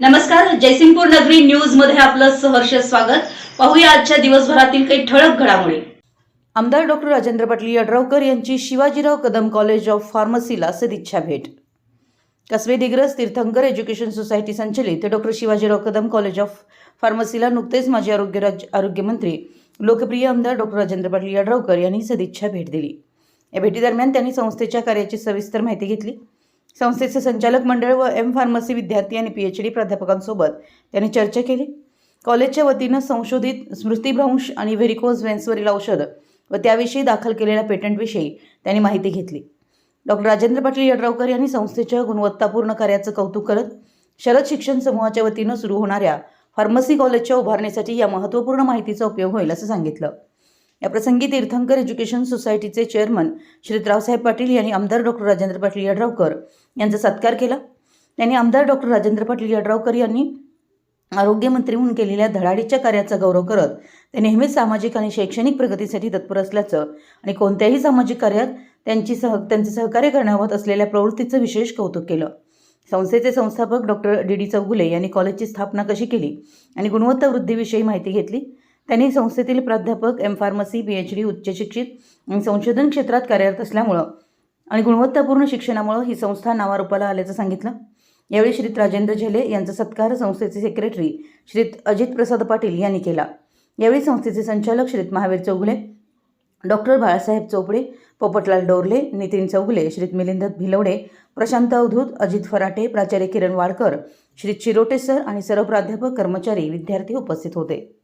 नमस्कार जयसिंगपूर नगरी न्यूजमध्ये आपलं सहर्ष स्वागत. पाहूया आजच्या दिवसभरातील काही ठळक घडामोडी. आमदार डॉक्टर राजेंद्र पाटील यड्रावकर यांची शिवाजीराव कदम कॉलेज ऑफ फार्मसीला सदिच्छा भेट. कसबे दिग्रस तीर्थंकर एज्युकेशन सोसायटी संचलित doctor Shivajirao Kadam college of फार्मसीला नुकतेच माजी आरोग्य राज्य आरोग्यमंत्री लोकप्रिय आमदार डॉक्टर राजेंद्र पाटील यड्रावकर यांनी सदिच्छा भेट दिली. या भेटीदरम्यान त्यांनी संस्थेच्या कार्याची सविस्तर माहिती घेतली. संस्थेचे संचालक मंडळ व एम फार्मसी विद्यार्थी आणि पी एच डी प्राध्यापकांसोबत त्यांनी चर्चा केली. कॉलेजच्या वतीनं संशोधित स्मृतिभ्रंश आणि व्हेरिकोज वेन्सवरील औषध व त्याविषयी दाखल केलेल्या पेटंटविषयी त्यांनी माहिती घेतली. डॉक्टर राजेंद्र पाटील यड्रावकर यांनी संस्थेच्या गुणवत्तापूर्ण कार्याचं कौतुक करत शरद शिक्षण समूहाच्या वतीनं सुरू होणाऱ्या फार्मसी कॉलेजच्या उभारणीसाठी या महत्त्वपूर्ण माहितीचा उपयोग होईल असं सांगितलं. या प्रसंगी तीर्थंकर एज्युकेशन सोसायटीचे चेअरमन श्री रावसाहेब पाटील यांनी आमदार डॉक्टर राजेंद्र पाटील यड्रावकर यांचा सत्कार केला. त्यांनी आमदार डॉक्टर राजेंद्र पाटील यड्रावकर यांनी आरोग्यमंत्री म्हणून केलेल्या धडाडीच्या कार्याचा गौरव करत ते नेहमीच सामाजिक आणि शैक्षणिक प्रगतीसाठी तत्पर असल्याचं आणि कोणत्याही सामाजिक कार्यात त्यांची सह त्यांचे सहकार्य करण्याबाबत असलेल्या प्रवृत्तीचं विशेष कौतुक केलं. संस्थेचे संस्थापक डॉक्टर डी. डी. चौगुले यांनी कॉलेजची स्थापना कशी केली आणि गुणवत्ता वृद्धीविषयी माहिती घेतली? त्यांनी संस्थेतील प्राध्यापक M pharmacy P H D उच्च शिक्षित आणि संशोधन क्षेत्रात कार्यरत असल्यामुळं आणि गुणवत्तापूर्ण शिक्षणामुळं ही संस्था नावारूपाला आल्याचं सांगितलं. यावेळी श्रीत राजेंद्र झेले यांचा सत्कार संस्थेचे सेक्रेटरी श्रीत अजित प्रसाद पाटील यांनी केला. यावेळी संस्थेचे संचालक श्रीत महावीर चौगुले डॉक्टर बाळासाहेब चोपडे पोपटलाल डोरले नितीन चौगुले श्रीत मिलिंद भिलवडे प्रशांत अवधूत अजित फराटे प्राचार्य किरण वाडकर श्री चिरोटे सर आणि सर्व प्राध्यापक कर्मचारी विद्यार्थी उपस्थित होते.